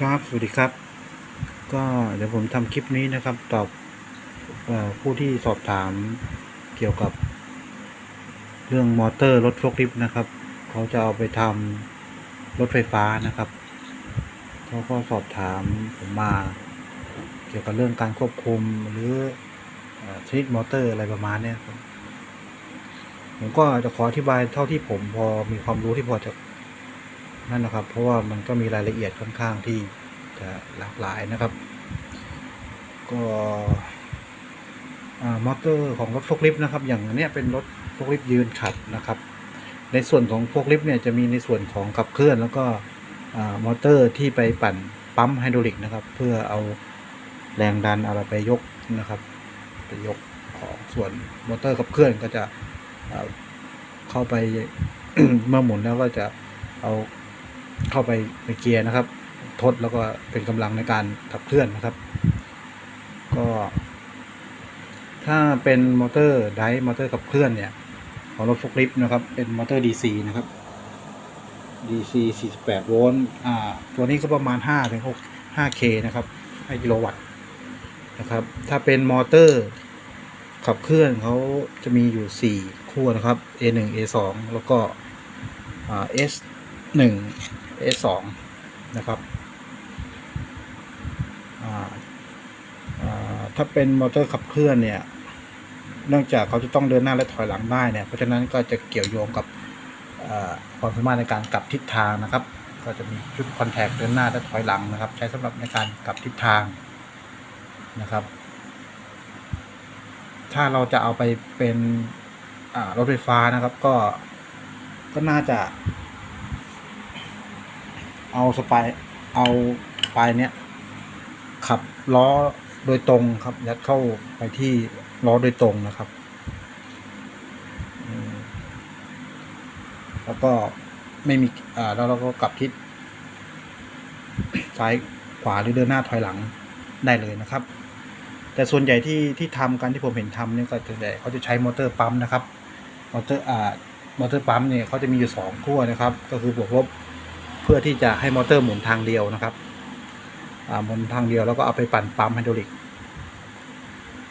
ครับ สวัสดีครับ ก็เดี๋ยวผมทำคลิปนี้นะครับ ตอบอผู้ที่สอบถามเกี่ยวกับ เรื่องมอเตอร์รถโฟล์คลิฟต์นะครับ เขาจะเอาไปทำรถไฟฟ้านะครับ เขาก็สอบถามผมมา เกี่ยวกับเรื่องการควบคุมหรือชนิดมอเตอร์อะไรประมาณเนี้ยครับผมก็จะขออธิบายเท่าที่ผมพอมีความรู้ที่พอจะ นั่นนะครับ เพราะว่ามันก็มีรายละเอียดค่อนข้างที่จะหลากหลายนะครับ ก็มอเตอร์ของรถโฟล์คลิฟต์นะครับ อย่างอันเนี้ยเป็นรถโฟล์คลิฟต์ยืนขับนะครับ ในส่วนของโฟล์คลิฟต์เนี่ยจะมีในส่วนของขับเคลื่อน แล้วก็มอเตอร์ที่ไปปั่นปั๊มไฮดรอลิกนะครับ เพื่อเอาแรงดันอะไรไปยกนะครับไปยกของส่วนมอเตอร์ขับเคลื่อนก็จะเข้าไปเมื่อหมุนแล้วก็จะเอา เข้าไปในเกียร์นะครับ ทดแล้วก็เป็นกำลังในการขับเคลื่อนนะครับ ก็ ถ้าเป็นมอเตอร์ไดฟ์มอเตอร์ขับเคลื่อนเนี่ย ของรถฟล์คลิฟต์นะครับ เป็นมอเตอร์ DC นะครับ DC 48 โวลต์อ่า ตัวนี้ก็ประมาณ5ถึง6 5K นะครับ5กิโลวัตต์นะครับ ถ้าเป็นมอเตอร์ขับเคลื่อนเขาจะมีอยู่ 4 คู่นะครับ A1 A2 แล้วก็ อ่า S1 S2 นะครับถ้าเป็นมอเตอร์ขับเคลื่อนเนี่ย เนื่องจากเขาจะต้องเดินหน้าและถอยหลังได้เนี่ย เพราะฉะนั้นก็จะเกี่ยวโยงกับความสามารถในการกลับทิศทางนะครับ ก็จะมีชุดคอนแทคเดินหน้าและถอยหลังนะครับ ใช้สำหรับในการกลับทิศทางนะครับ ถ้าเราจะเอาไปเป็นรถไฟฟ้านะครับ ก็ก็น่าจะ เอาสปายเอาปลายเนี้ยขับล้อโดยตรงครับ ยัดเข้าไปที่ล้อโดยตรงนะครับ แล้วก็ไม่มีอ่าแล้วเราก็กลับทิศซ้ายขวาหรือเดินหน้าถอยหลังได้เลยนะครับ แต่ส่วนใหญ่ที่ที่ทำกันที่ผมเห็นทำเนี่ยก็จะเขาจะใช้มอเตอร์ปั๊มนะครับมอเตอร์อ่ามอเตอร์ปั๊มเนี่ยเขาจะมีอยู่สองขั้วนะครับ ก็คือบวกลบ เพื่อที่จะให้มอเตอร์หมุนทางเดียวนะครับหมุนทางเดียวแล้วก็เอาไปปั่นปั๊มไฮดรอลิก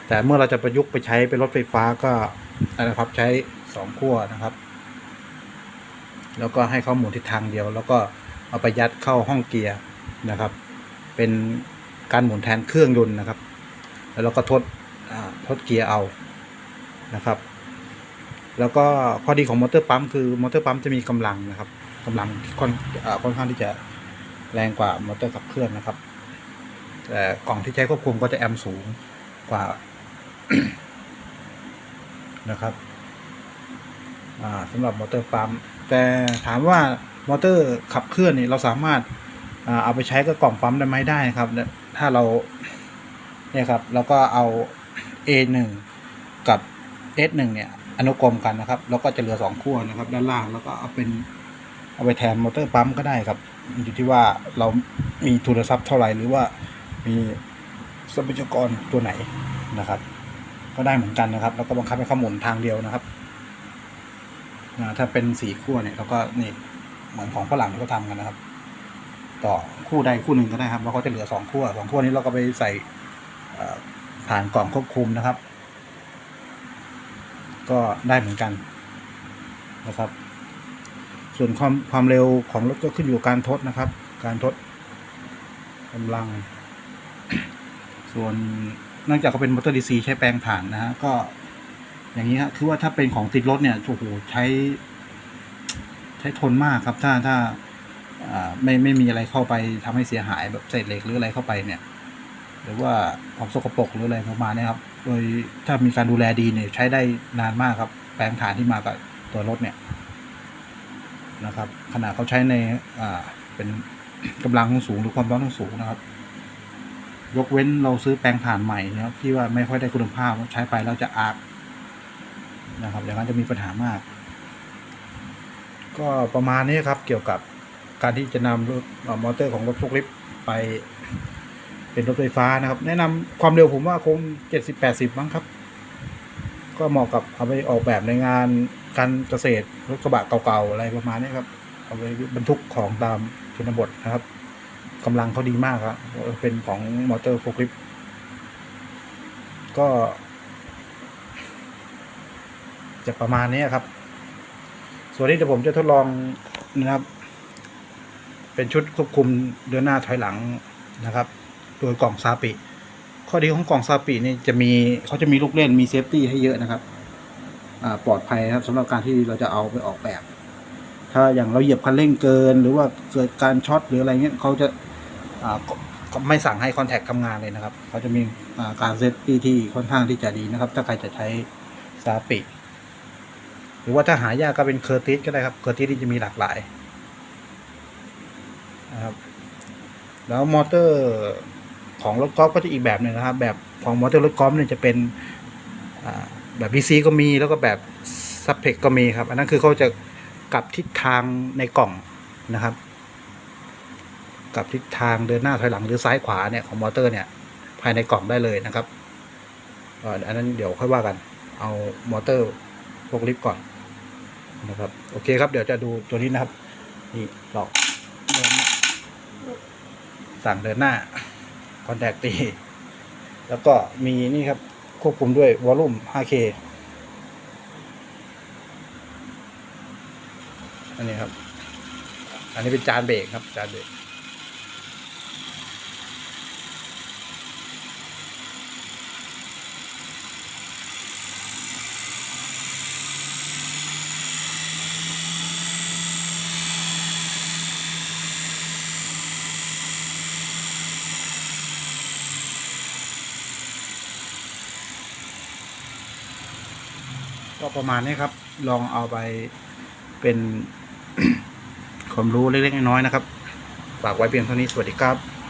แต่เมื่อเราจะประยุกต์ไปใช้เป็นรถไฟฟ้าก็นะครับใช้สองขั้วนะครับ แล้วก็ให้เขาหมุนทิศทางเดียว แล้วก็เอาไปยัดเข้าห้องเกียร์นะครับ เป็นการหมุนแทนเครื่องยนต์นะครับ แล้วเราก็ทดทดเกียร์เอานะครับ แล้วก็ข้อดีของมอเตอร์ปั๊มคือมอเตอร์ปั๊มจะมีกำลังนะครับ กำลังค่อนค่อนข้างที่จะแรงกว่ามอเตอร์ขับเคลื่อนนะครับ แต่กล่องที่ใช้ควบคุมก็จะแอมป์สูงกว่านะครับสำหรับมอเตอร์ปั๊มแต่ถามว่ามอเตอร์ขับเคลื่อนนี่เราสามารถเอาไปใช้กับกล่องปั๊มได้ไหมได้นะครับ ถ้าเราเนี่ยครับแล้วก็เอา A1 กับ S1 เนี่ยอนุกรมกันนะครับ แล้วก็จะเหลือสองขั้วนะครับ ด้านล่างแล้วก็เอาเป็น เอาไปแทนมอเตอร์ปั๊มก็ได้ครับ อยู่ที่ว่าเรามีทุนทรัพย์เท่าไหร่หรือว่ามีทรัพยากรตัวไหนนะครับ ก็ได้เหมือนกันนะครับ แล้วก็บังคับให้เขาหมุนทางเดียวนะครับถ้าเป็นสี่ขั้วเนี่ยเราก็นี่เหมือนของฝรั่งที่เขาทำกันนะครับ ต่อคู่ใดคู่หนึ่งก็ได้ครับแล้วก็จะเหลือสองขั้วสองขั้วนี้เราก็ไปใส่ผ่านกล่องควบคุมนะครับ ก็ได้เหมือนกันนะครับ ส่วนความความเร็วของรถก็ขึ้นอยู่กับการทดนะครับ การทดกำลัง ส่วนเนื่องจากเขาเป็นมอเตอร์ดีซีใช้แปลงถ่านนะฮะก็อย่างนี้ฮะคือว่าถ้าเป็นของติดรถเนี่ยโอ้โหใช้ ใช้ทนมากครับ ถ้าถ้าไม่ไม่มีอะไรเข้าไปทำให้เสียหายแบบเศษเหล็กหรืออะไรเข้าไปเนี่ย หรือว่าความสกปรกหรืออะไรประมาณเนี้ยครับ โดยถ้ามีการดูแลดีเนี่ยใช้ได้นานมากครับ แปลงฐานที่มากับตัวรถเนี่ย นะครับ ขนาดเขาใช้ในอ่าเป็นกำลังสูงหรือความร้อนสูงนะครับ ยกเว้นเราซื้อแปลงถ่านใหม่นะครับที่ว่าไม่ค่อยได้คุณภาพใช้ไปแล้วจะอาร์นะครับอย่างนั้นจะมีปัญหามาก ก็ประมาณนี้ครับเกี่ยวกับการที่จะนำรถมอเตอร์ของรถโฟล์คลิฟต์ไปเป็นรถไฟฟ้านะครับ แนะนำความเร็วผมว่าคงเจ็ดสิบแปดสิบมั้งครับ ก็เหมาะกับเอาไปออกแบบในงาน การเกษตรรถกระบะเก่าๆอะไรประมาณนี้ครับเอาไปบรรทุกของตามชนบทนะครับกำลังเขาดีมากครับเป็นของมอเตอร์โฟกิปก็ จะประมาณนี้ครับ ส่วนนี้เดี๋ยวผมจะทดลองนะครับ เป็นชุดควบคุมเดินหน้าถอยหลังนะครับ โดยกล่องซาปิข้อดีของกล่องซาปินี่จะมีเขาจะมีลูกเล่นมีเซฟตี้ให้เยอะนะครับ ปลอดภัยนะครับสำหรับการที่เราจะเอาไปออกแบบ ถ้าอย่างเราเหยียบคันเร่งเกิน หรือว่าเกิดการช็อตหรืออะไรเงี้ยเขาจะไม่สั่งให้คอนแทคทำงานเลยนะครับเขาจะมีการเซฟตี้ที่ค่อนข้างที่จะดีนะครับ ถ้าใครจะใช้ซาปิหรือว่าถ้าหายากก็เป็นเคอร์ติสก็ได้ครับเคอร์ติสที่จะมีหลากหลายนะครับแล้วมอเตอร์ของรถกอล์ฟก็จะอีกแบบหนึ่งนะครับ แบบของมอเตอร์รถกอล์ฟเนี่ยจะเป็นอ่า แบบ VC ก็มีแล้วก็แบบซับเพกก็มีครับ อันนั้นคือเขาจะกลับทิศทางในกล่องนะครับกลับทิศทางเดินหน้าถอยหลังหรือซ้ายขวาเนี่ยของมอเตอร์เนี่ยภายในกล่องได้เลยนะครับอันนั้นเดี๋ยวค่อยว่ากัน เอามอเตอร์พวกลิฟต์ก่อนนะครับ โอเคครับ เดี๋ยวจะดูตัวนี้นะครับ นี่หลอกเดินหน้าสั่งเดินหน้าคอนแทคตีแล้วก็มีนี่ครับ ควบคุมด้วยวอลลุ่ม 5K อันนี้ครับ อันนี้เป็นจานเบรกครับ จานเบรก ก็ประมาณนี้ครับ ลองเอาไปเป็นความรู้เล็กๆน้อยๆนะครับ ฝากไว้เพียงเท่านี้ สวัสดีครับ